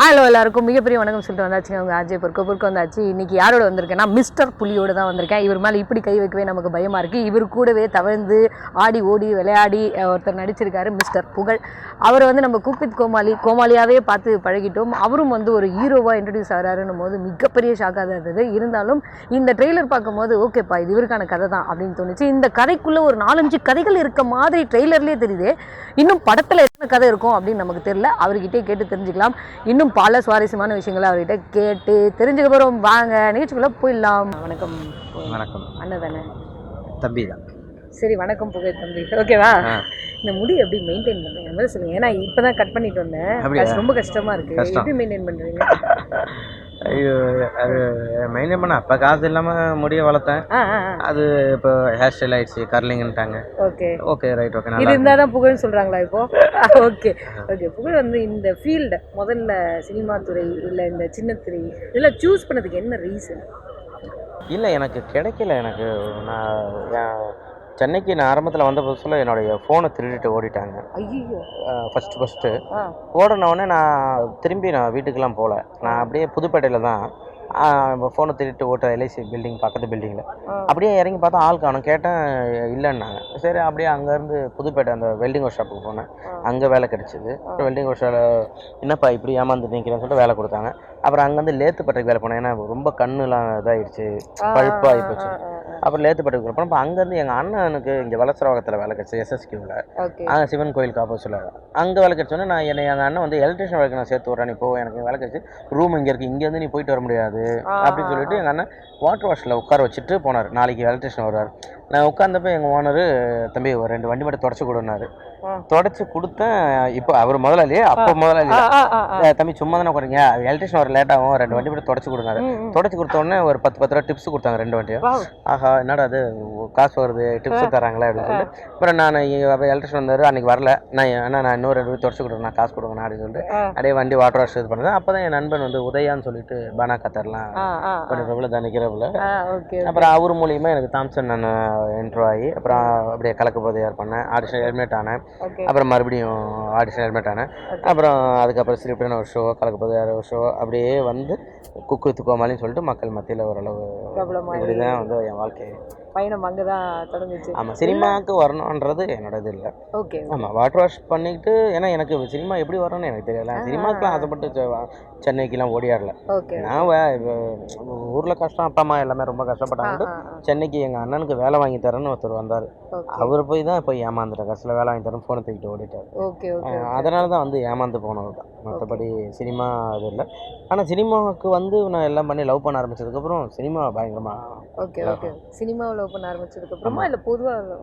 Hello எல்லாருக்கும் மிகப்பெரிய வணக்கம் சொல்லிட்டு வந்தாச்சுங்க. அவங்க அஜய் பொறுக்க பொறுக்க வந்தாச்சு. இன்னைக்கு யாரோட வந்திருக்கேன்னா மிஸ்டர் புலியோடு தான் வந்திருக்கேன். இவர் மேலே இப்படி கை வைக்கவே நமக்கு பயமா இருக்கு. இவர் கூடவே தவழ்ந்து ஆடி ஓடி விளையாடி ஒருத்தர் நடிச்சிருக்காரு மிஸ்டர் புகழ். அவரை வந்து நம்ம குக்வித் கோமாளி கோமாளியாவே பார்த்து பழகிட்டோம். அவரும் வந்து ஒரு ஹீரோவா இன்ட்ரடியூஸ் ஆகிறாருன்னும் போது மிகப்பெரிய ஷாக்காக தான் இருந்தது. இருந்தாலும் இந்த ட்ரெய்லர் பார்க்கும்போது ஓகேப்பா இது இவருக்கான கதை தான் அப்படின்னு தோணுச்சு. இந்த கதைக்குள்ள ஒரு நாலஞ்சு கதைகள் இருக்க மாதிரி ட்ரெய்லர்லேயே தெரியுது. இன்னும் படத்தில் என்ன கதை இருக்கும் அப்படின்னு நமக்கு தெரியல. அவர்கிட்டே கேட்டு தெரிஞ்சுக்கலாம். இன்னும் பல சுவாரஸ்யமான விஷயங்களை அவர்கிட்ட கேட்டு தெரிஞ்சுக்க போகிறோம் வாங்க நிகழ்ச்சிக்குள்ளே போயிடலாம். வணக்கம். வணக்கம். அண்ணன் தானே? தம்பி தான். சரி வணக்கம் புகழ் தம்பி. ஓகேவா. இந்த முடி எப்படி மெயின்டைன் பண்ணுறீங்க மாதிரி சொல்லுங்க? ஏன்னா இப்போ தான் கட் பண்ணிட்டு வந்தேன். ரொம்ப கஷ்டமா இருக்கு. கஷ்டம். எப்படி மெயின்டைன் பண்ணுறீங்க ஐயோ அது மெயின்டைன் பண்ண அப்போ காசு இல்லாமல் முடிய வளர்த்தேன். அது இப்போ ஹேர் ஸ்டைல் ஆயிடுச்சு கர்லிங்ன்ட்டாங்க ஓகே. ஓகே ரைட் ஓகே இது இருந்தால் தான் புகழ்னு சொல்கிறாங்களா இப்போ? Okay okay. புகழ் வந்து இந்த ஃபீல்டு முதல்ல சினிமா துறை இல்லை இந்த சின்ன துறை இதெல்லாம் சூஸ் பண்ணதுக்கு என்ன ரீசன் இல்லை எனக்கு கிடைக்கல எனக்கு நான் சென்னைக்கு நான் ஆரம்பத்தில் வந்த புதுசில் என்னுடைய ஃபோனை திருடிட்டு ஓடிட்டாங்க. ஐயோ ஃபஸ்ட்டு ஃபஸ்ட்டு ஆ. ஓடின உடனே நான் திரும்பி நான் வீட்டுக்கெல்லாம் போகல நான் அப்படியே புதுப்பேட்டையில் தான் ஃபோனை திருடிட்டு ஓட்ட எல்ஐசி பில்டிங் பக்கத்து பில்டிங்கில். அப்படியே இறங்கி பார்த்தா ஆள் காணும். கேட்டேன் இல்லைன்னாங்க. சரி அப்படியே அங்கேருந்து புதுப்பேட்டை அந்த வெல்டிங் ஒர்க் ஷாப்புக்கு போனேன். அங்கே வேலை கிடச்சிது. அப்புறம் வெல்டிங் ஒர்க் ஷாப்பில் என்னப்பா இப்படி ஏமாந்து நிற்கிறேன்னு சொல்லிட்டு வேலை கொடுத்தாங்க. அப்புறம் அங்கேருந்து லேத்து பட்டைக்கு வேலை போனேன். ஏன்னா ரொம்ப கண்ணுலாம் இதாகிடுச்சு பழுப்பாகி போச்சு. அப்புறம் லேத்து பட்டைக்கு போனோம் அப்போ அங்கேருந்து எங்கள் அண்ணனுக்கு இங்கே வளசரவாகத்தில் வேலை கிடச்சி எஸ்எஸ்கியூவில் அங்கே சிவன் கோயிலுக்கு ஆப்போசிட்டில் அங்கே வேலை கிடச்சோன்னே நான் என்னை எங்கள் அண்ணன் வந்து எலக்ட்ரிஷியன் வேலைக்கு நான் சேர்த்து விட்றேன் நீ போ எனக்கு வேலை கிடச்சி ரூம் இங்கே இருக்குது இங்கேருந்து நீ போயிட்டு வர முடியாது அப்படின்னு சொல்லிட்டு எங்கள் அண்ணன் வாட்டர் வாஷில் உட்கார வச்சுட்டு போனார். நாளைக்கு எலக்ட்ரிஷியன் வருவார். நான் உட்காந்தப்ப எங்கள் ஓனரு தம்பி ஒரு ரெண்டு வண்டி மட்டும் தொடச்சி கொடுனாரு. தொடச்சி கொடுத்தேன். இப்போ அவர் முதலாளி அப்போ முதலாளி ஆ ஆ ஆ ஆ. "ஏய், தம்பி சும்மா தானே குறைங்க எலக்ட்ரிஷியன் வர லேட் ஆகும். ரெண்டு வண்டி மட்டும் தொடச்சி கொடுனாரு. தொடச்சி கொடுத்த உடனே ஒரு பத்து பத்து ரூபா டிப்ஸ் கொடுத்தாங்க ரெண்டு வண்டியும். ஆஹா என்னடா அது காசு வருது. டிப்ஸ் தராங்களே? அப்படின்னு சொல்லிட்டு அப்புறம் நான் எலக்ட்ரிஷன் வந்தார். அன்றைக்கி வரல. நான் அண்ணா நான் இன்னொரு ரெண்டு தொடச்சி கொடுங்க நான் காசு கொடுங்கண்ணா. அப்படின்னு சொல்லிட்டு. அப்படியே வண்டி வாட்டர் வாஷ் இது பண்ணுறது அப்போ தான் என் நண்பன் வந்து உதயான்னு சொல்லிட்டு பானா கத்தர்லாம். கொஞ்சம் பிரபல தான் நிற்கிறப்பில் ஆ ஓகே அப்புறம் அவர் மூலியமாக எனக்கு தாம்சன் நான் இன்ட்ரோ ஆகி அப்புறம் அப்படியே கலக்க போதையார் பண்ணேன். ஆடிஷன் ஹெல்மெட் ஆனேன். அப்புறம் மறுபடியும் ஆடிஷன் ஹெல்மெட் ஆனேன். அப்புறம் அதுக்கப்புறம் ஸ்கிரிப்டான ஒரு ஷோ கலக்க போதையார் ஒரு ஷோ அப்படியே வந்து குக்கு வித்து கோமாளின்னு சொல்லிட்டு மக்கள் மத்தியில் ஓரளவு. இப்படி தான் வந்து என் வாழ்க்கை பயணம் அங்கே தான் தொடங்குச்சு. ஆமாம் சினிமாவுக்கு வரணுன்றது என்னோட இது இல்லை. ஓகே ஆமாம் வாட்டர் வாஷ் பண்ணிக்கிட்டு ஏன்னா எனக்கு சினிமா எப்படி வரணும்னு எனக்கு தெரியல. சினிமாக்கெலாம் ஆசைப்பட்டு சென்னைக்கெலாம் ஓடியாடல. ஓகே நான் ஊரில் கஷ்டம் அப்பா அம்மா எல்லாமே ரொம்ப கஷ்டப்பட்டாங்க சென்னைக்கு எங்கள் அண்ணனுக்கு வேலை வாங்கி தரேன்னு ஒருத்தர் வந்தார். அவர் போய் தான் போய் ஏமாந்துட்டார் கடைசியில் வேலை வாங்கி தரேன் ஃபோனை தூக்கிட்டு ஓடிட்டார். ஓகே அதனால தான் வந்து ஏமாந்து போனது தான். மற்றபடி சினிமா இது இல்லை. ஆனால் சினிமாவுக்கு வந்து நான் எல்லாம் பண்ணி லவ் பண்ண ஆரம்பிச்சதுக்கப்புறம் சினிமா பயங்கரமாக ஓகே ஓகே. சினிமாவில் லவ் பண்ண ஆரம்பிச்சதுக்கு அப்புறமா இல்லை பொதுவாக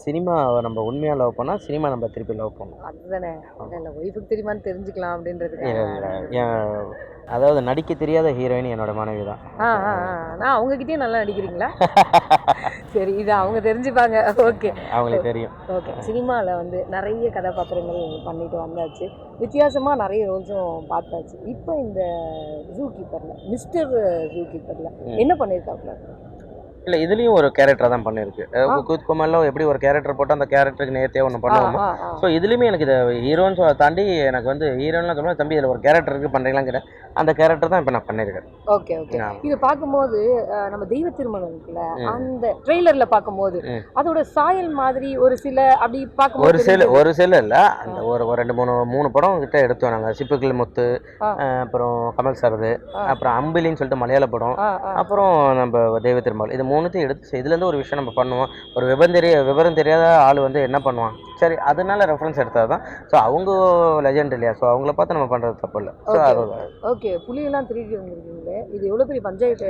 சினிமாவை நம்ம உண்மையாக லவ் பண்ணால் சினிமா நம்ம திருப்பி லவ் பண்ணணும் அதுதானே. இல்லை ஒய்ஃபுக்கு தெரியுமான்னு தெரிஞ்சுக்கலாம். என் அதாவது நடிக்க தெரியாத ஹீரோயின் என்னோட மனைவி தான். நான் அவங்ககிட்டயும் நல்லா நடிக்கிறீங்களா? சரி இது அவங்க தெரிஞ்சுப்பாங்க. ஓகே. அவங்களுக்கு தெரியும். ஓகே. சினிமாவில் வந்து நிறைய கதாபாத்திரங்கள் பண்ணிட்டு வந்தாச்சு. வித்தியாசமாக நிறைய ரோல்ஸும் பார்த்தாச்சு. இப்போ இந்த ஜூ கீப்பரில் மிஸ்டர் ஜூ கீப்பரில் என்ன பண்ணியிருக்காப்புல இல்லை இதுலேயும் ஒரு கேரக்டர் தான் பண்ணியிருக்கு குத் குமாரில் எப்படி ஒரு கேரக்டர் போட்டு அந்த கேரக்டருக்கு நேர்த்தியாக ஒன்று பண்ணுவோமோ? ஸோ இதுலேயுமே எனக்கு இது ஹீரோன்னு தாண்டி எனக்கு வந்து ஹீரோன்லாம் சொல்லுவேன் தம்பி இதில் ஒரு கேரக்டர் இருக்குது பண்ணுறீங்களாங்கிற அந்த கேரக்டர் தான் இப்போ நான் பண்ணியிருக்கேன் ஓகே ஓகே. இது பார்க்கும்போது நம்ம தெய்வ திருமணம் இருக்குல்ல. அந்த ட்ரெய்லர்ல பார்க்கும்போது. அதோட சாயல் மாதிரி ஒரு சில அப்படி ஒரு பார்க்கும்போது சில. ஒரு சில இல்லை அந்த ஒரு ஒரு ரெண்டு மூணு மூணு படம் கிட்ட எடுத்தோம் நாங்கள் சிப்புக்கில் முத்து அப்புறம் கமல் சாரது. அப்புறம் அம்பிலின்னு சொல்லிட்டு மலையாள படம் அப்புறம் நம்ம தெய்வ திருமால் இது மூணுத்தையும் எடுத்து இதுலேருந்து ஒரு விஷயம் நம்ம பண்ணுவோம். ஒரு விவரம் தெரிய விவரம் தெரியாத ஆள் வந்து என்ன பண்ணுவான்? சரி அதனால ரெஃபரன்ஸ் எடுத்தால் தான் ஸோ அவங்க லெஜெண்ட் இல்லையா? ஸோ அவங்கள பார்த்து நம்ம பண்ணுறது தப்பு இல்லை. So Okay. அது ஓகே புலியெல்லாம் திருடி வந்திருக்கீங்களே? இது எவ்வளோ பெரிய பஞ்சாயத்து.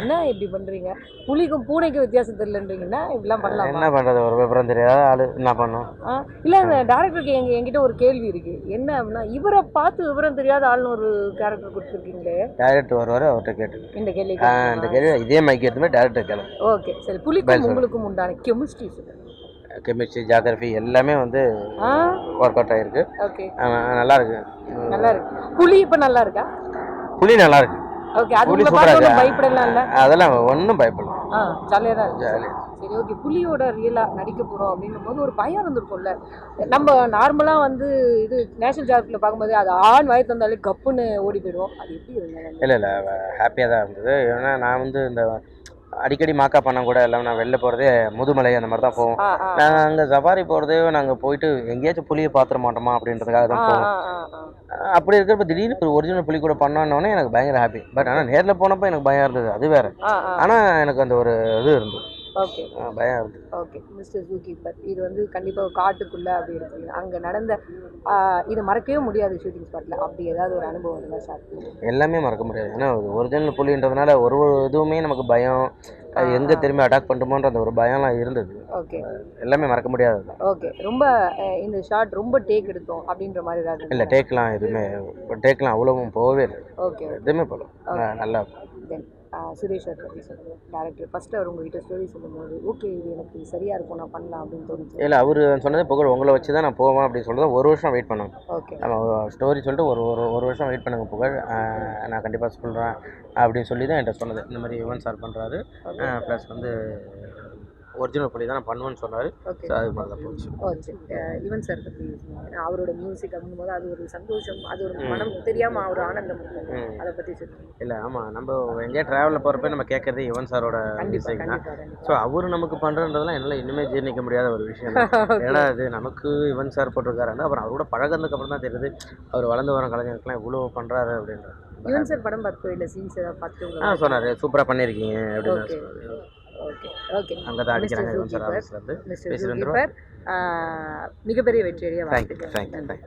என்ன இப்படி பண்றீங்க? புலிக்கும் பூனைக்கும் வித்தியாசம் தெரியலன்றீங்கன்னா இப்படிலாம் பண்ணலாமா? என்ன பண்ணுறது ஒரு விவரம் தெரியாத ஆள் என்ன பண்ணும்? இல்லை இந்த டேரக்டருக்கு எங்க என்கிட்ட ஒரு கேள்வி இருக்கு. என்ன அப்படின்னா இவரை பார்த்து விவரம் தெரியாத ஆள்னு ஒரு கேரக்டர் கொடுத்துருக்கீங்களே? டேரக்டர் வருவார் அவர்கிட்ட கேட்டு இந்த கேள்வி இந்த கேள்வி இதே மைக் எடுத்துமே டேரக்டர் கேளு. ஓகே சரி புலிக்கும். உங்களுக்கும் உண்டான கெமிஸ்ட்ரி கெமிஸ்ட்ரி ஜாகிரஃபி எல்லாமே வந்து ஒர்க் அவுட் ஆகிருக்கு ஓகே. நல்லா இருக்கு நல்லா இருக்கு புலி இப்போ நல்லா இருக்கா புலி நல்லா இருக்கு ஓகே அது புலி சூப்பரா ஒண்ணும்? பயப்படலாம் இல்ல அதெல்லாம் ஒன்றும் பயப்படல. ஆ ஜாலியாக தான் இருக்கு. ஜாலி. சரி ஓகே புலியோட ரியலாக நடிக்க போகிறோம் அப்படின்னும் போது ஒரு பயம் இருந்திருக்கும்ல. நம்ம நார்மலாக வந்து இது நேஷனல் ஜியாகிரபியில் பார்க்கும்போது அது ஆண் வாய் தந்தாலே கப்புன்னு ஓடி போயிடுவோம். அது எப்படி இருந்தது? இல்லை இல்லை ஹாப்பியாக தான் இருந்தது. ஏன்னா நான் வந்து இந்த அடிக்கடி மாக்கா பண்ண கூட எல்லாம் நான் வெளில போகிறதே முதுமலை அந்த மாதிரி தான் போவோம் நாங்கள் அங்கே சஃபாரி போகிறதே நாங்கள் போயிட்டு எங்கேயாச்சும் புலியை பார்த்துட மாட்டோமா அப்படின்றதுக்காக தான் போவோம். அப்படி இருக்கிறப்ப திடீர்னு ஒரு ஒரிஜினல் புலி கூட பண்ணோன்னே எனக்கு பயங்கர ஹாப்பி பட் ஆனால் நேரில் போனப்போ எனக்கு பயம் இருந்தது அது வேற. ஆனால் எனக்கு அந்த ஒரு இது இருந்தது. ஓகே ஆ, பயம் இருந்தது ஓகே மிஸ்டர் ஜூ கீப்பர் இது வந்து கண்டிப்பாக காட்டுக்குள்ளே அப்படி இருக்கு. அங்கே நடந்த இது மறக்கவே முடியாது ஷூட்டிங் ஸ்பாட்டில் அப்படி ஏதாவது ஒரு அனுபவம் இருந்தால் பண்ணுங்க எல்லாமே மறக்க முடியாது. ஏன்னா ஒரிஜினல் புலின்றதுனால ஒரு ஒரு இதுவுமே நமக்கு பயம். அது எங்கே திரும்பி அட்டாக் பண்ணுமோன்ற அந்த ஒரு பயம்லாம் இருந்தது. ஓகே எல்லாமே மறக்க முடியாது ஓகே ரொம்ப இந்த ஷார்ட் ரொம்ப டேக் எடுத்தோம் அப்படின்ற மாதிரி ஏதாவது இல்லை டேக்லாம் எதுவுமே டேக்லாம் அவ்வளவும் போகவே இல்லை. ஓகே எதுவுமே போகல. ந- நல்லா தென் சுரேஷ் சார் பற்றி சொல்லுங்கள் டேரக்டர் ஃபஸ்ட்டு அவர் உங்ககிட்ட ஸ்டோரி சொல்லும்போது ஓகே இது எனக்கு சரியாக இருக்கும் நான் பண்ணலாம் அப்படின்னு தோணுச்சு. இல்லை அவர் சொன்னது புகழ் உங்களை வச்சு தான் நான் போவேன் அப்படின்னு சொல்லிட்டு ஒரு வருஷம் வெயிட் பண்ணோம் ஓகே நம்ம ஸ்டோரி சொல்லிட்டு ஒரு ஒரு ஒரு வருஷம் வெயிட் பண்ணுங்க புகழ். நான் கண்டிப்பாக சொல்கிறேன் அப்படின்னு சொல்லி தான் என்கிட்ட சொன்னது. இந்த மாதிரி யுவன் சார் பண்ணுறாரு ப்ளஸ் வந்து ஒரிஜினல் புலி தான் நான் பண்ணுவேன்னு சொன்னார். அது மாதிரி தான் போச்சு. அஹ், யுவன் சார் பற்றி அவரோட மியூசிக் அப்படிங்கும் போது அது ஒரு சந்தோஷம் அது ஒரு மனம் தெரியாமல் ஒரு ஆனந்தம். அதை பற்றி சொல்லுங்கள் இல்லை ஆமாம் நம்ம எங்கேயா ட்ராவலில் போகிறப்ப நம்ம கேட்குறதே யுவன் சாரோட மியூசிக் தான். ஸோ அவர் நமக்கு பண்ணுறதுலாம் என்னால் இன்னுமே ஜீர்ணிக்க முடியாத ஒரு விஷயம் ஏன்னா அது நமக்கு யுவன் சார் போட்டிருக்காருன்னா அப்புறம் அவரோட பழகுனதுக்கு அப்புறம் தான் தெரியுது அவர் வளர்ந்து வர கலைஞருக்குலாம் இவ்வளோ பண்ணுறாரு அப்படின்றது. யுவன் சார் படம் பார்த்து இல்லை சீன்ஸ் ஏதாவது பார்த்து ஆ சொன்னார் சூப்பராக பண்ணியிருக்கீங்க அப்படின்னு ஓகே. ஓகே. அங்கே தான் அடிக்கிறாங்க மிஸ்டர் மிகப்பெரிய வெற்றியடைய வாழ்த்துக்கள். Thank you thank you